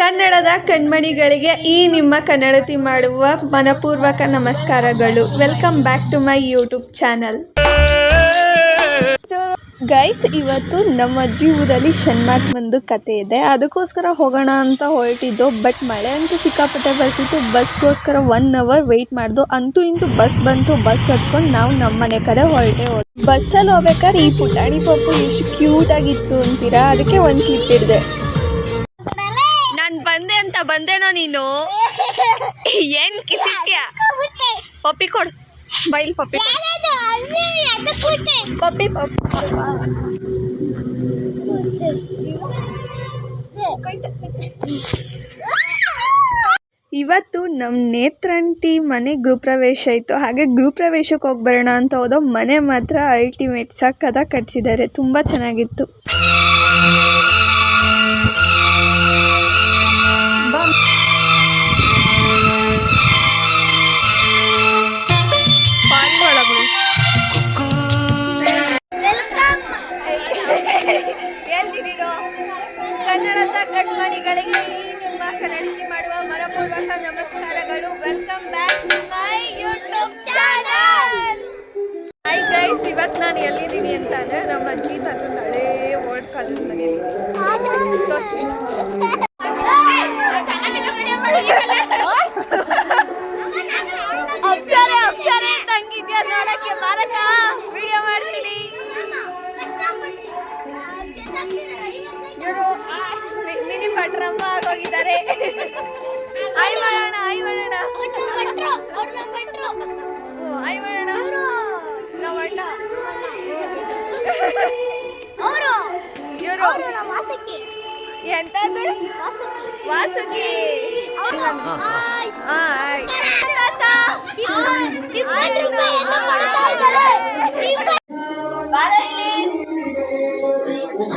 ಕನ್ನಡದ ಕಣ್ಮಣಿಗಳಿಗೆ ಈ ನಿಮ್ಮ ಕನ್ನಡತಿ ಮಾಡುವ ಮನಪೂರ್ವಕ ನಮಸ್ಕಾರಗಳು. Welcome back to my YouTube channel guys ಇವತ್ತು ನಮ್ಮ ಅಜ್ಜಿ ಊರಲ್ಲಿ ಒಂದು ಕತೆ ಇದೆ. ಅದಕ್ಕೋಸ್ಕರ ಹೋಗೋಣ ಅಂತ ಹೊರಟಿದ್ದು ಬಟ್ ಮಳೆ ಅಂತೂ ಸಿಕ್ಕಾಪಟ್ಟೆ ಬರ್ತಿತ್ತು. ಬಸ್ಗೋಸ್ಕರ ಒನ್ ಅವರ್ ವೆಯ್ಟ್ ಮಾಡ್ದು. ಅಂತೂ ಇಂತೂ ಬಸ್ ಬಂತು. ಬಸ್ ಹತ್ಕೊಂಡು ನಾವು ನಮ್ಮ ಮನೆ ಕಡೆ ಹೊರಟೆ ಹೋದ್ವಿ. ಬಸ್ಸಲ್ಲಿ ಹೋಗ್ಬೇಕಾದ್ರೆ ಈ ಪುಟಾಣಿ ಪಪ್ಪು ಎಷ್ಟು ಕ್ಯೂಟ್ ಆಗಿತ್ತು ಅಂತೀರಾ? ಅದಕ್ಕೆ ಒಂದು ಕ್ಲಿಪ್ ಇದೆ ನಾನು ಬಂದೆ ಅಂತ ಬಂದೇನೋ ನೀನು? ಏನು ಕಿಸಿತ್ಯಾ? ಪಪ್ಪಿ ಕೊಡು. ಬೈಲ್ ಪಪ್ಪಿ ಕೊಡು. ಪಪ್ಪಿ ಇವತ್ತು ನಮ್ಮ ನೇತ್ರಂಟಿ ಮನೆ ಗೃಹಪ್ರವೇಶ ಇತ್ತು. ಹಾಗೆ ಗೃಹಪ್ರವೇಶಕ್ಕೆ ಪ್ರವೇಶಕ್ಕೆ ಬರೋಣ ಅಂತ ಹೋದೋ ಮನೆ ಮಾತ್ರ ಅಲ್ಟಿಮೇಟ್ ಸಕ್ಕದ ಕಟ್ಸಿದ್ದಾರೆ. ತುಂಬ ಚೆನ್ನಾಗಿತ್ತು. ಎಂತದ್ದು ವಾಸುಕಿ ಹಾ ಆಯ್ತು ತಾತ ಬಾರ ಇಲ್ಲಿ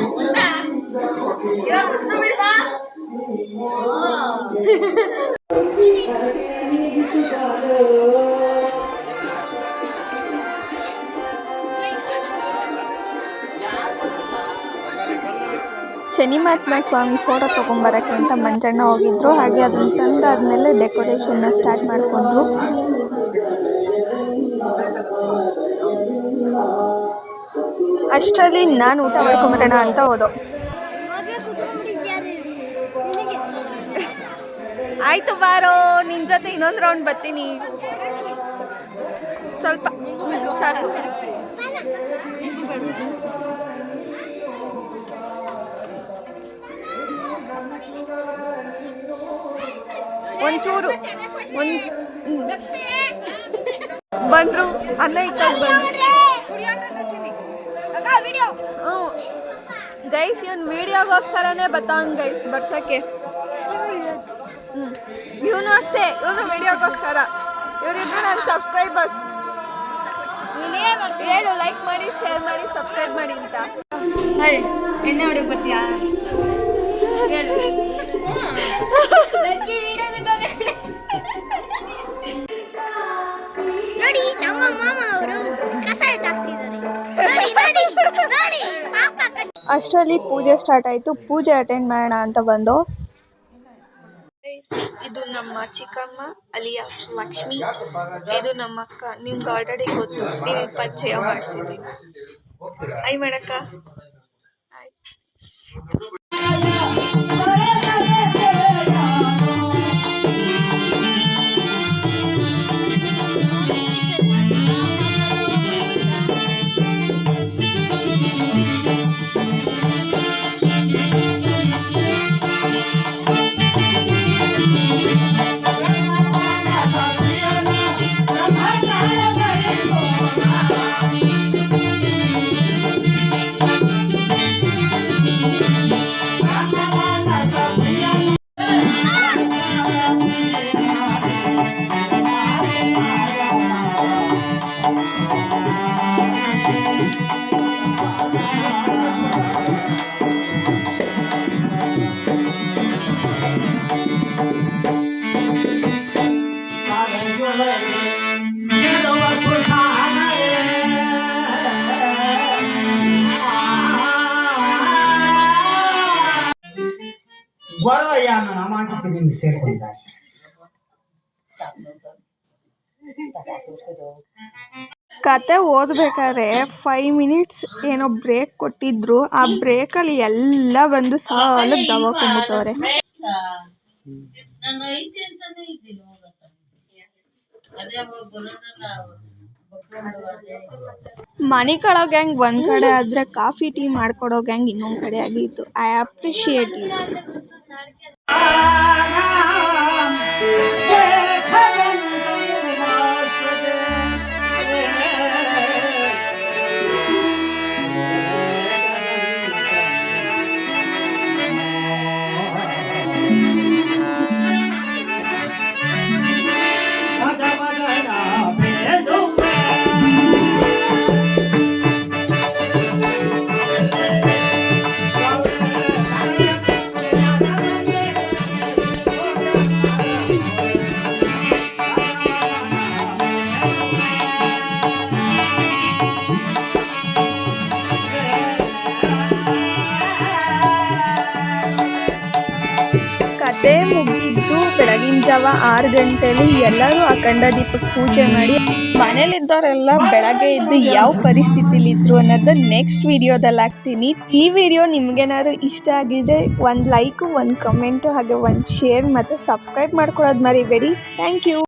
ಕುಂತಾ? ಇವಾಗ ಉಸ್ರು ಶನಿ ಮಹಾತ್ಮ ಸ್ವಾಮಿ ಫೋಟೋ ತೊಗೊಂಬರಕ್ಕೆ ಅಂತ ಮಂಜಣ್ಣ ಹೋಗಿದ್ರು. ಹಾಗೆ ಅದನ್ನು ತಂದಾದಮೇಲೆ ಡೆಕೋರೇಷನ್ನ ಸ್ಟಾರ್ಟ್ ಮಾಡಿಕೊಂಡ್ರು. ಅಷ್ಟರಲ್ಲಿ ನಾನು ಊಟ ಮಾಡ್ಕೊಂಬರೋಣ ಅಂತ ಹೋದೋ. ಆಯ್ತು ಬಾರೋ, ನಿನ್ ಜೊತೆ ಇನ್ನೊಂದು ರೌಂಡ್ ಬರ್ತೀನಿ. ಸ್ವಲ್ಪ, ಸಾಕು. ಒಂಚೂರು, ಒಂದು ಬಂದ್ರು, ಅನ್ನ ಗೈಸ್ ಇವನ್ ವಿಡಿಯೋಗೋಸ್ಕರನೇ ಬತ್ತಾವನ್ ಗೈಸ್ ಬರ್ಸಕ್ಕೆ. ಇವನು ಅಷ್ಟೇ, ಇವನು ವಿಡಿಯೋಗೋಸ್ಕರ. ಇವರಿಬ್ರು ನನ್ನ ಸಬ್ಸ್ಕ್ರೈಬರ್ಸ್ ಹೇಳು ಲೈಕ್ ಮಾಡಿ ಶೇರ್ ಮಾಡಿ ಸಬ್ಸ್ಕ್ರೈಬ್ ಮಾಡಿ ಅಂತ. ಎಣ್ಣೆ ಹೊಡಿಯಕ್ ಬತ್ತೀಯಾ ಹೇಳು. ನೋಡಿ ನಮ್ಮ ಮಾಮ ಅವರು ಕಷಾಯ ತಾಕ್ತಿದ್ದಾರೆ ನೋಡಿ ನೋಡಿ ನೋಡಿ ಪಾಪ ಕಷ್ಟ ಅಷ್ಟರಲ್ಲಿ ಪೂಜೆ ಸ್ಟಾರ್ಟ್ ಆಯಿತು. ಪೂಜೆ ಅಟೆಂಡ್ ಮಾಡೋಣ ಅಂತ ಬಂದು. ಇದು ನಮ್ಮ ಚಿಕ್ಕಮ್ಮ ಅಲಿಯಾ ಲಕ್ಷ್ಮಿ. ಇದು ನಮ್ಮ ಅಕ್ಕ. ನಿಮ್ಗೆ ಆಲ್ರೆಡಿ ಗೊತ್ತು. ನೀವು ಪರಿಚಯ ಮಾಡಿಸಿದ್ದೀನಿ ಐ ಮಾಡಕ್ಕ ಗೊರವಯ್ಯ ಅನ್ನೋ ನಾಮಾಂಕಿತ ನಿಮ್ಗೆ ಸೇರ್ಕೊಂಡಿದ್ದಾರೆ ಕತೆ ಓದ್ಬೇಕಾದ್ರೆ ಫೈವ್ ಮಿನಿಟ್ಸ್ ಏನೋ ಬ್ರೇಕ್ ಕೊಟ್ಟಿದ್ರು. ಆ ಬ್ರೇಕಲ್ಲಿ ಎಲ್ಲ ಬಂದು ಸಾಲ ದವಾಕೊಂಡ್ಬಿಟ್ಟವ್ರೆ ಮನೆ ಕಳೋ ಗ್ಯಾಂಗ್ ಒಂದು ಕಡೆ ಆದ್ರೆ ಕಾಫಿ ಟೀ ಮಾಡ್ಕೊಡೋ ಗ್ಯಾಂಗ್ ಇನ್ನೊಂದು ಕಡೆ ಆಗಿತ್ತು. I appreciate you sky. ಕತೆ ಮುಗಿದ್ದು ಬೆಳಗಿನ ಜಾವ ಆರು ಗಂಟೆಲಿ ಎಲ್ಲರೂ ಅಖಂಡ ದೀಪಕ್ಕೆ ಪೂಜೆ ಮಾಡಿ ಮನೇಲಿದ್ದವರೆಲ್ಲ ಬೆಳಗ್ಗೆ ಇದ್ದು ಯಾವ ಪರಿಸ್ಥಿತಿಲಿದ್ರು ಅನ್ನೋದು ನೆಕ್ಸ್ಟ್ ವಿಡಿಯೋದಲ್ಲಿ ಹಾಕ್ತೀನಿ. ಈ ವಿಡಿಯೋ ನಿಮ್ಗೇನಾದ್ರು ಇಷ್ಟ ಆಗಿದ್ರೆ ಒಂದು ಲೈಕು ಒಂದು ಕಮೆಂಟು ಹಾಗೆ ಒಂದು ಶೇರ್ ಮತ್ತು ಸಬ್ಸ್ಕ್ರೈಬ್ ಮಾಡ್ಕೊಳ್ಳೋದು ಮರಿಬೇಡಿ. Thank you